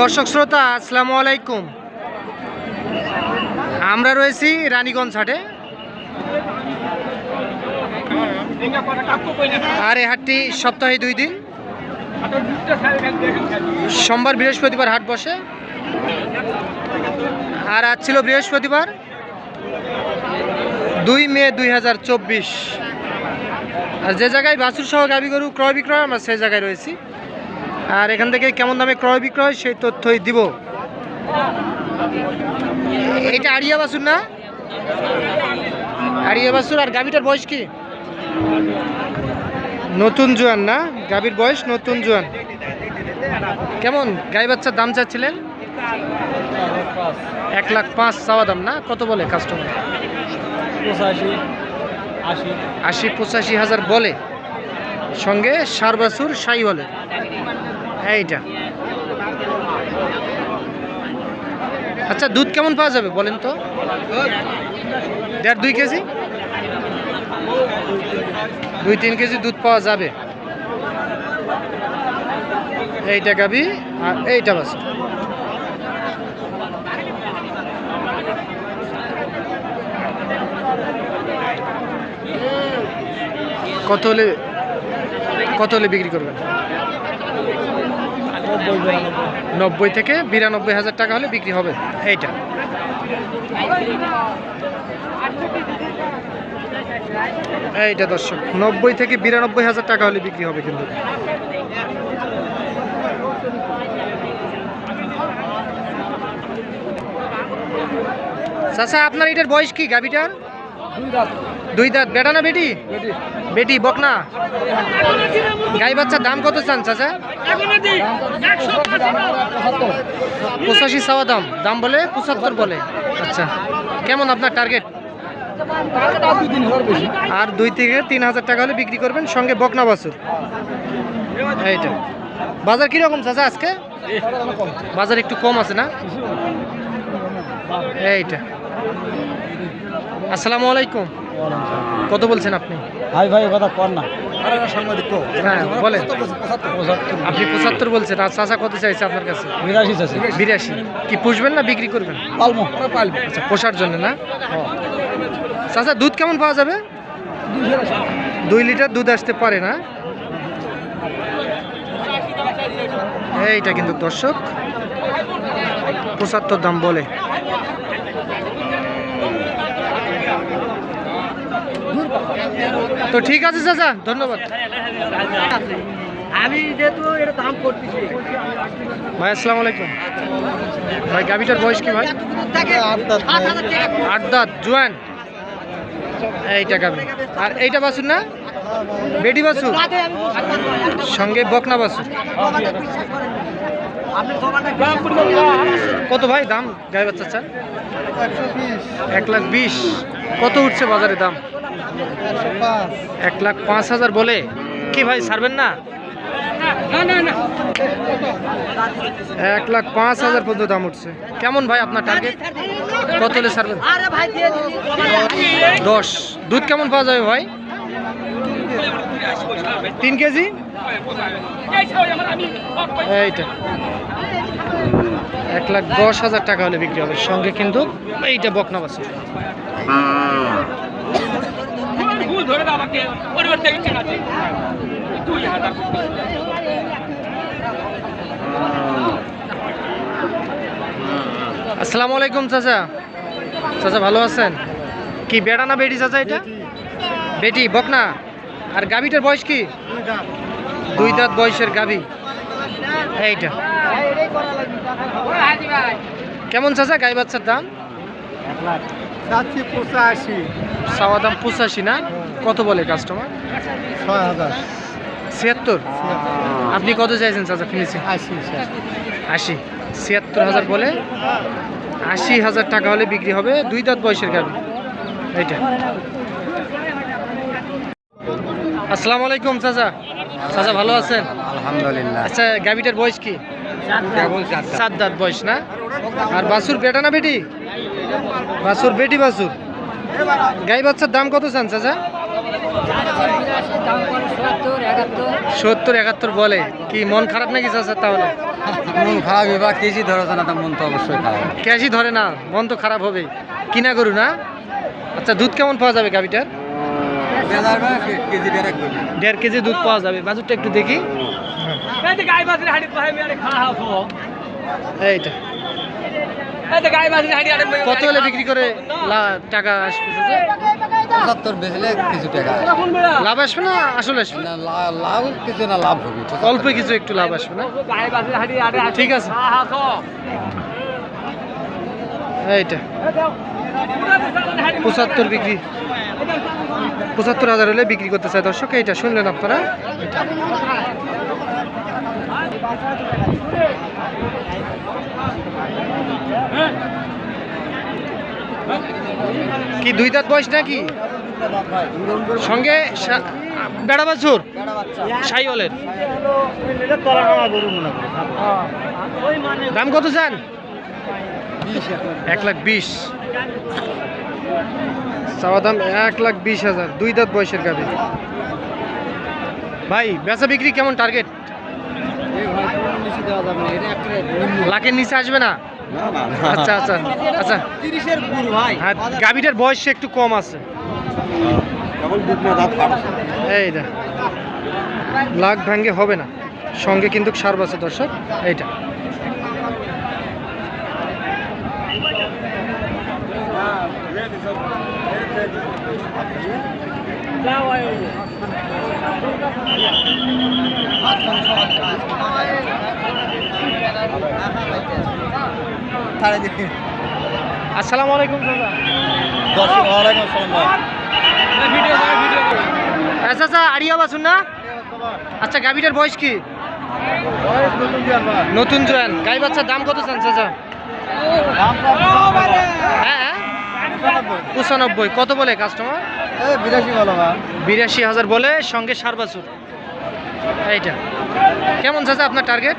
দর্শক শ্রোতা, আসসালামু আলাইকুম। আমরা রয়েছি রানীগঞ্জ হাটে। আর এই হাটটি সপ্তাহে দুই দিন। সোমবার বৃহস্পতিবার হাট বসে। আর আজ ছিল বৃহস্পতিবার, দুই মে দুই হাজার চব্বিশ। আর যে জায়গায় বাছুর সহ গাবি গরু ক্রয় বিক্রয় আমরা সেই জায়গায় রয়েছি। আর এখান থেকে কেমন দামে ক্রয় বিক্রয় সেই তথ্যই দিব। এটা আড়িয়া বাছুর না? আড়িয়া বাছুর আর গাবিটার বয়স কি? নতুন জোয়ান না? গাবির বয়স নতুন জোয়ান। কেমন? গাই বাচ্চার দাম চাচ্ছিলেন? এক লাখ পাঁচ চাওয়া দাম না? কত বলে কাস্টমার পঁচাশি আশি। আশি পঁচাশি হাজার বলে। সঙ্গে সার বাছুর সাই বলে। এইটা। আচ্ছা দুধ কেমন পাওয়া যাবে বলেন তো? দেড় দুই কেজি? দুই, তিন কেজি দুধ পাওয়া যাবে। এইটা গাবি আর এইটা বাছুর কত হলে কত হলে বিক্রি করবেন? নব্বই থেকে বিরানব্বই হাজার টাকা হলে বিক্রি হবে। এইটা। এইটা দর্শক, নব্বই থেকে বিরানব্বই হাজার টাকা হলে বিক্রি হবে কিন্তু। চাচা, আপনার এটার বয়স কি গাবিটার দুই দাঁত। বেটা না বেটি? বেটি। বকনা। গাই বাচ্চার দাম কত চান চাচা? পঁচাশি চাওয়া দাম। দাম বলে পঁচাত্তর বলে। আচ্ছা। কেমন আপনার টার্গেট আর দুই তিন হাজার বেশি আর দুই থেকে তিন হাজার টাকা হলে বিক্রি করবেন সঙ্গে বকনা বাছুর। এইটা বাজার কীরকম চাচা আজকে? বাজার একটু কম আছে না? এইটা আসসালামু আলাইকুম। কত বলছেন আপনি? ভাই ভাই কথা কর না। সাংবাদিক হ্যাঁ বলেন। আপনি পঁচাত্তর বলছেন আর চাচা কত চাইছে আপনার কাছে? বিরাশি আছে বিরাশি। কি পুষবেন না বিক্রি করবেন? পালবো। আচ্ছা পোষার জন্য না? চাচা দুধ কেমন পাওয়া যাবে? দুই লিটার দুধ আসতে পারে না। এইটা কিন্তু দর্শক। পঁচাত্তর দাম বলে। তো ঠিক আছে চাচা ধন্যবাদ। আমি যেহেতু এটা দাম করতেছি। ভাই আসসালামু আলাইকুম। ভাই গাভিটার বয়স কি ভাই? আট দাঁত। জোয়ান? এইটা গাভি। আর এইটা বাছুর না? বেডি বাছুর? সঙ্গে বকনা বাছুর। কত ভাই দাম? গাই বাচ্চা চান এক লাখ বিশ। কত উঠছে বাজারে দাম? এক লাখ পাঁচ হাজার বলে? কি ভাই, ছাড়বেন না? এক লাখ পাঁচ হাজার পর্যন্ত দাম উঠছে। কেমন ভাই আপনার টার্গেট কত হলে ছাড়বেন? দশ। দুধ কেমন পাওয়া যাবে ভাই? তিন কেজি? এইটা। এক লাখ দশ হাজার টাকা হলে বিক্রি হবে। সঙ্গে কিন্তু এইটা বকনা বাছুর আসসালামু আলাইকুম চাচা। চাচা ভালো আছেন? কি বেড়া না বেটি চাচা এটা? বেটি বকনা? আর গাবিটার বয়স কি? দুই দাঁত বয়সের গাবি এইটা। কেমন চাচা গাই বাচ্চার দাম? চাওয়া দাম পঁচাশি না? কত বলে কাস্টমার ছয় হাজার। ছিয়াত্তর? আপনি কত চাইছেন চাচা ফিনিশিং আশি আশি। ছিয়াত্তর হাজার বলে আশি হাজার টাকা হলে বিক্রি হবে। দুই দাঁত বয়সের গাবি এইটা। আসসালামু আলাইকুম চাচা। চাচা ভালো আছেন? আলহামদুলিল্লাহ। আচ্ছা গাবিটার বয়স কি? সাত দাঁত। বয়স না? আর বাসুর বেটা না বেটি? বাসুর বেটি বাসুর গাই বাচ্চার দাম কত চান চাচা? সত্তর একাত্তর বলে। কি মন খারাপ নাকি চাচা তাহলে? মন খারাপ এবার কেজি ধরে না তো মন তো অবশ্যই খারাপ। ক্যাশই ধরে না মন তো খারাপ হবে। কিনা করু না? আচ্ছা দুধ কেমন পাওয়া যাবে গাভিটার? দেড় কেজি দুধ পাওয়া যাবে। বাজুরটা একটু দেখি। এইটা। কত হলে বিক্রি করে লা- টাকা আসবে পঁচাত্তর বেচলে কিছু টাকা লাভ আসবে না আসলে আসবে না? লাভ কিছু না লাভ হবে অল্প কিছু একটু লাভ আসবে না? ঠিক আছে। এইটা। পঁচাত্তর বিক্রি। পঁচাত্তর হাজার হলে বিক্রি করতে চায় দর্শক এইটা শুনলেন আপনারা। কি দুই দাঁত বয়স নাকি? সঙ্গে বেড়া বাছুর? সাইওয়ালের। দাম কত চান? এক লাখ বিশ। চাওয়া দাম এক লাখ বিশ হাজার। দুই দাঁত বয়সের গাবি ভাই বেচা বিক্রি কেমন টার্গেট লাখের নিচে আসবে না? আচ্ছা আচ্ছা আচ্ছা। তিরিশের ভাই। হ্যাঁ গাবিটার বয়স একটু কম আছে। দুধ না এই লাখ ভাঙ্গে হবে না। সঙ্গে কিন্তু সার আছে দর্শক। এইটা। ছাড়ে দিন আসসালামু আলাইকুম দাদা দর্শক ওয়ালাইকুম আসসালাম ভাই। আচ্ছা আচ্ছা আরিয়া বাসুন না। আচ্ছা গাবিটার বয়স কি? নতুন জোয়ান গাই বাচ্চার দাম কত চান চাচা? হ্যাঁ হ্যাঁ। পঁচানব্বই। কত বলে কাস্টমার বিরাশি বলো বিরাশি হাজার বলে সঙ্গে সার বাছুর। এইটা। কেমন চাচা আপনার টার্গেট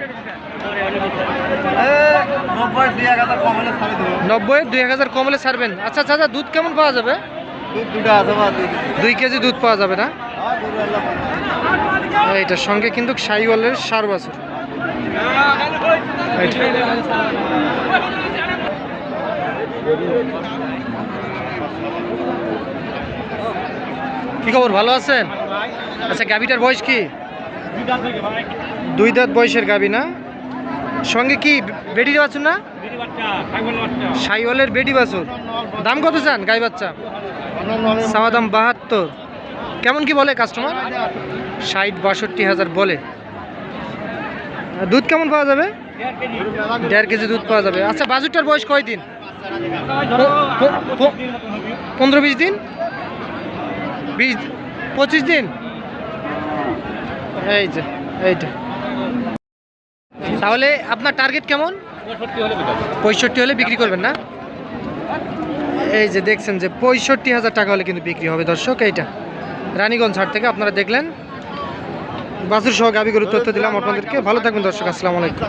নব্বই দুই এক হাজার কমলে ছাড়বেন। আচ্ছা চাচা দুধ কেমন পাওয়া যাবে? দুই কেজি। দুধ পাওয়া যাবে না? এইটার সঙ্গে কিন্তু সাইওয়ালের সার বাছুর। কি খবর ভালো আছেন? আচ্ছা গাবিটার বয়স কি? দুই দাঁত বয়সের গাবি না? সঙ্গে কি বেডি বাছুর না? সাইওয়ালের বেডি বাছুর। দাম কত চান গাই বাচ্চা? চাওয়া দাম বাহাত্তর। কেমন কি বলে কাস্টমার ষাট বাষট্টি হাজার বলে। দুধ কেমন পাওয়া যাবে? দেড় কেজি দুধ পাওয়া যাবে। আচ্ছা বাজুরটার বয়স কয় দিন? প- প- পনেরো বিশ দিন? বিশ পঁচিশ দিন? এই যে এইটা তাহলে আপনার টার্গেট কেমন? পঁয়ষট্টি হলে বিক্রি করবেন না? এই যে দেখছেন যে পঁয়ষট্টি হাজার টাকা হলে কিন্তু বিক্রি হবে দর্শক এইটা। রানীগঞ্জ হাট থেকে আপনারা দেখলেন। বাসুর সহ গাবি গরুর তথ্য দিলাম আপনাদেরকে। ভালো থাকবেন দর্শক আসসালামু আলাইকুম।